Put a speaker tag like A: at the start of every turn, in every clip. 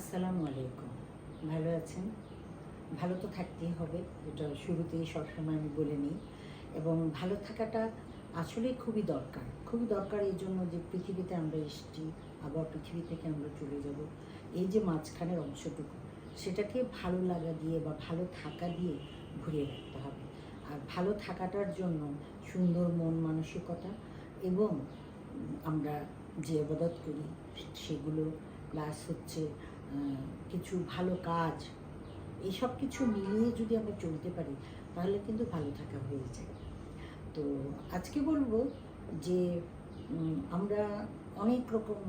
A: আসসালামু আলাইকুম। ভালো আছেন? ভালো তো থাকতেই হবে এটা শুরুতেই সবসময় আমি বলে নিই। এবং ভালো থাকাটা আসলে খুবই দরকার। খুবই দরকার এই জন্য যে পৃথিবীতে আমরা এসেছি, আবার পৃথিবী থেকে আমরা চলে যাব। এই যে মাঝখানের অংশটুকু, সেটাকে ভালো লাগা দিয়ে বা ভালো থাকা দিয়ে ঘুরিয়ে রাখতে হবে। আর ভালো থাকাটার জন্য সুন্দর মন মানসিকতা এবং আমরা যে আবাদত করি, সেগুলো, প্লাস হচ্ছে কিছু ভালো কাজ এইসব কিছু মিলিয়ে যদি আমরা চলতে পারি, তাহলে কিন্তু ভালো থাকা হয়ে যায়। তো আজকে বলব যে আমরা অনেক রকম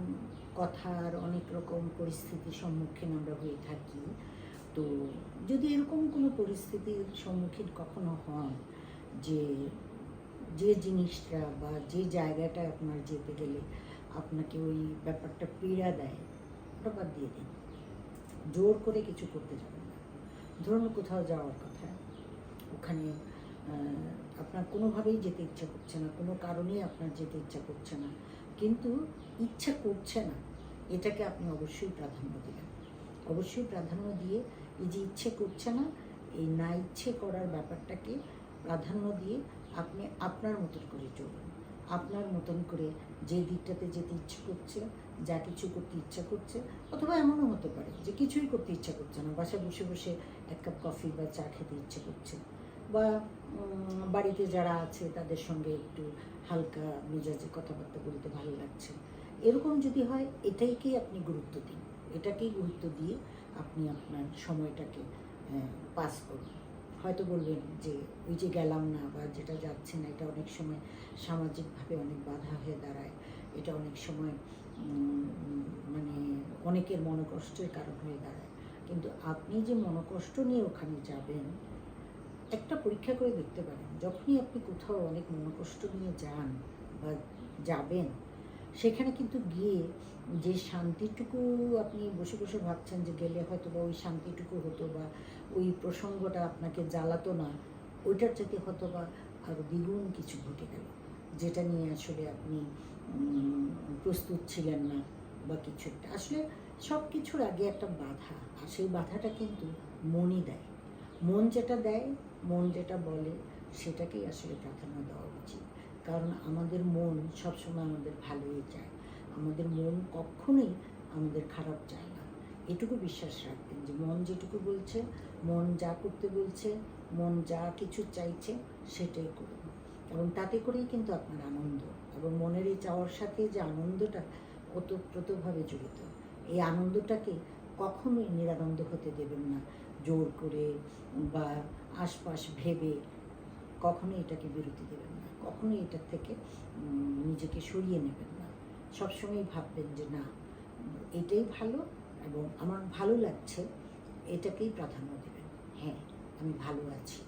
A: কথার, অনেক রকম পরিস্থিতির সম্মুখীন আমরা হয়ে থাকি। তো যদি এরকম কোনো পরিস্থিতির সম্মুখীন কখনো হন, যে যে জিনিসটা বা যে জায়গাটা আপনার যেতে গেলে আপনাকে ওই ব্যাপারটা পীড়া দেয়, ওটা বাদ দিয়ে দিন। জোর করে কিছু করতে যাবেন না। ধরুন কোথাও যাওয়ার কথা। ওখানে আপনার কোনোভাবেই যেতে ইচ্ছা করছে না, কোনো কারণেই আপনার যেতে ইচ্ছা করছে না। কিন্তু ইচ্ছা করছে না, এটাকে আপনি অবশ্যই প্রাধান্য দেবেন। অবশ্যই প্রাধান্য দিয়ে এই যে ইচ্ছে করছে না, এই না ইচ্ছে করার ব্যাপারটাকে প্রাধান্য দিয়ে আপনি আপনার মতন করে চলুন। আপনার মতন করে যে দিকটাতে যেতে ইচ্ছে করছে, যা কিছু করতে ইচ্ছা করছে, অথবা এমনও হতে পারে যে কিছুই করতে ইচ্ছা করছে না, বাসায় বসে বসে এক কাপ কফি বা চা খেতে ইচ্ছে করছে। বা বাড়িতে যারা আছে তাদের সঙ্গে একটু হালকা মেজাজে কথাবার্তা বলতে ভালো লাগছে। এরকম যদি হয় এটাইকেই আপনি গুরুত্ব দিন। এটাকেই গুরুত্ব দিয়ে আপনি আপনার সময়টাকে পাস করুন। হয়তো বলবেন যে ওই যে গেলাম না বা যেটা যাচ্ছে না, এটা অনেক সময় সামাজিকভাবে অনেক বাধা হয়ে দাঁড়ায়। এটা অনেক সময় মানে অনেকের মনোকষ্টের কারণ হয়ে দাঁড়ায়। কিন্তু আপনি যে মনোকষ্ট নিয়ে ওখানে যাবেন, একটা পরীক্ষা করে দেখতে পারেন। যখনই আপনি কোথাও অনেক মনোকষ্ট নিয়ে যান বা যাবেন সেখানে কিন্তু গিয়ে যে শান্তিটুকু আপনি বসে বসে ভাবছেন যে গেলে হয়তো বা ওই শান্তিটুকু হতো বা ওই প্রসঙ্গটা আপনাকে জ্বালাতো না, ওইটার থেকে হয়তো বা আরও দ্বিগুণ কিছু ঘটে গেল, যেটা নিয়ে আসলে আপনি প্রস্তুত ছিলেন না বা কিছু একটা। আসলে সব কিছুর আগে একটা বাধা, আর সেই বাধাটা কিন্তু মনই দেয়। মন যেটা দেয়, মন যেটা বলে, সেটাকেই আসলে প্রাধান্য দেওয়া উচিত। কারণ আমাদের মন সবসময় আমাদের ভালোই চায়। আমাদের মন কখনোই আমাদের খারাপ চায় না। এটুকু বিশ্বাস রাখবেন যে মন যেটুকু বলছে, মন যা করতে বলছে, মন যা কিছু চাইছে সেটাই করুন। এবং তাতে করেই কিন্তু আপনার আনন্দ এবং মনের এই চাওয়ার সাথে যে আনন্দটা ওতপ্রোতভাবে জড়িত। এই আনন্দটাকে কখনোই নিরানন্দ হতে দেবেন না। জোর করে বা আশপাশ ভেবে কখনোই এটাকে বিরতি দেবেন না, কখনোই এটার থেকে নিজেকে সরিয়ে নেবেন না। সবসময় ভাববেন যে না, এটাই ভালো এবং আমার ভালো লাগছে, এটাকেই প্রাধান্য দেবেন। হ্যাঁ আমি ভালো আছি।